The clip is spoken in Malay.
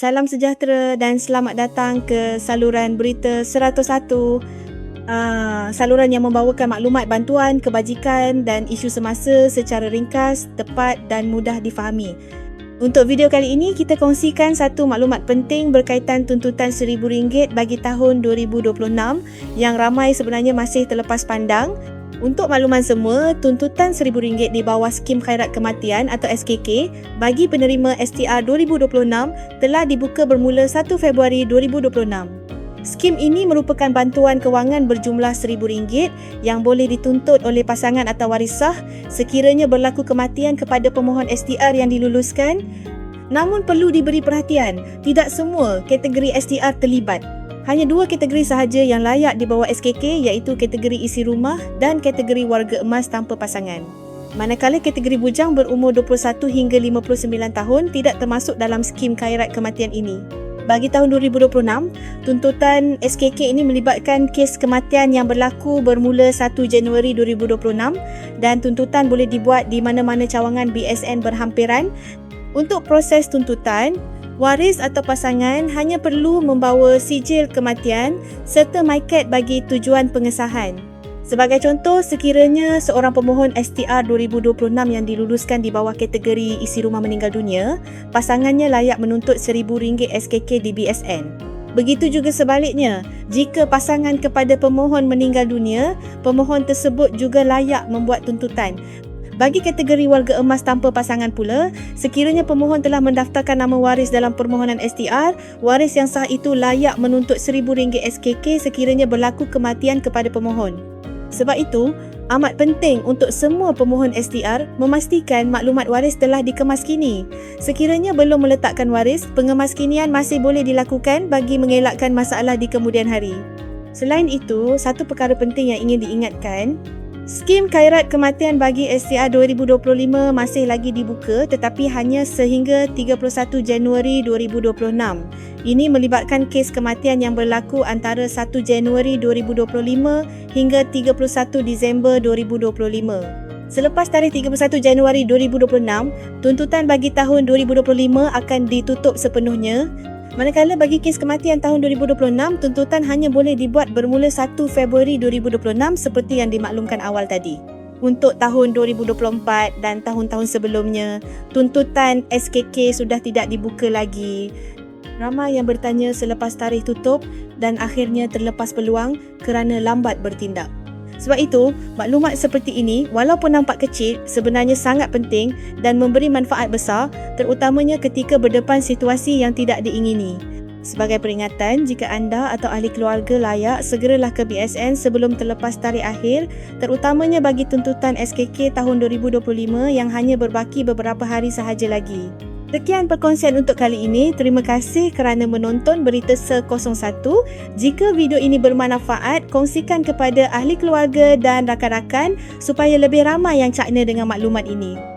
Salam sejahtera dan selamat datang ke saluran berita 101 uh, saluran yang membawakan maklumat bantuan, kebajikan dan isu semasa secara ringkas, tepat dan mudah difahami. Untuk video kali ini, kita kongsikan satu maklumat penting berkaitan tuntutan RM1,000 bagi tahun 2026 yang ramai sebenarnya masih terlepas pandang untuk makluman semua, tuntutan RM1,000 di bawah skim khairat kematian atau SKK bagi penerima STR 2026 telah dibuka bermula 1 Februari 2026. Skim ini merupakan bantuan kewangan berjumlah RM1,000 yang boleh dituntut oleh pasangan atau warisah sekiranya berlaku kematian kepada pemohon STR yang diluluskan. Namun perlu diberi perhatian, tidak semua kategori STR terlibat. Hanya dua kategori sahaja yang layak di bawah SKK iaitu kategori isi rumah dan kategori warga emas tanpa pasangan. Manakala kategori bujang berumur 21 hingga 59 tahun tidak termasuk dalam skim kairat kematian ini. Bagi tahun 2026, tuntutan SKK ini melibatkan kes kematian yang berlaku bermula 1 Januari 2026 dan tuntutan boleh dibuat di mana-mana cawangan BSN berhampiran. Untuk proses tuntutan, waris atau pasangan hanya perlu membawa sijil kematian serta mycat bagi tujuan pengesahan. Sebagai contoh, sekiranya seorang pemohon STR 2026 yang diluluskan di bawah kategori isi rumah meninggal dunia, pasangannya layak menuntut RM1,000 SKK di BSN. Begitu juga sebaliknya, jika pasangan kepada pemohon meninggal dunia, pemohon tersebut juga layak membuat tuntutan bagi kategori warga emas tanpa pasangan pula, sekiranya pemohon telah mendaftarkan nama waris dalam permohonan STR, waris yang sah itu layak menuntut RM1,000 SKK sekiranya berlaku kematian kepada pemohon. Sebab itu, amat penting untuk semua pemohon STR memastikan maklumat waris telah dikemaskini. Sekiranya belum meletakkan waris, pengemaskinian masih boleh dilakukan bagi mengelakkan masalah di kemudian hari. Selain itu, satu perkara penting yang ingin diingatkan, Skim Kairat Kematian bagi STR 2025 masih lagi dibuka tetapi hanya sehingga 31 Januari 2026. Ini melibatkan kes kematian yang berlaku antara 1 Januari 2025 hingga 31 Disember 2025. Selepas tarikh 31 Januari 2026, tuntutan bagi tahun 2025 akan ditutup sepenuhnya Manakala bagi kes kematian tahun 2026, tuntutan hanya boleh dibuat bermula 1 Februari 2026 seperti yang dimaklumkan awal tadi. Untuk tahun 2024 dan tahun-tahun sebelumnya, tuntutan SKK sudah tidak dibuka lagi. Ramai yang bertanya selepas tarikh tutup dan akhirnya terlepas peluang kerana lambat bertindak. Sebab itu, maklumat seperti ini walaupun nampak kecil sebenarnya sangat penting dan memberi manfaat besar terutamanya ketika berdepan situasi yang tidak diingini. Sebagai peringatan, jika anda atau ahli keluarga layak, segeralah ke BSN sebelum terlepas tarikh akhir terutamanya bagi tuntutan SKK tahun 2025 yang hanya berbaki beberapa hari sahaja lagi. Sekian perkongsian untuk kali ini. Terima kasih kerana menonton Berita Se01. Jika video ini bermanfaat, kongsikan kepada ahli keluarga dan rakan-rakan supaya lebih ramai yang cakna dengan maklumat ini.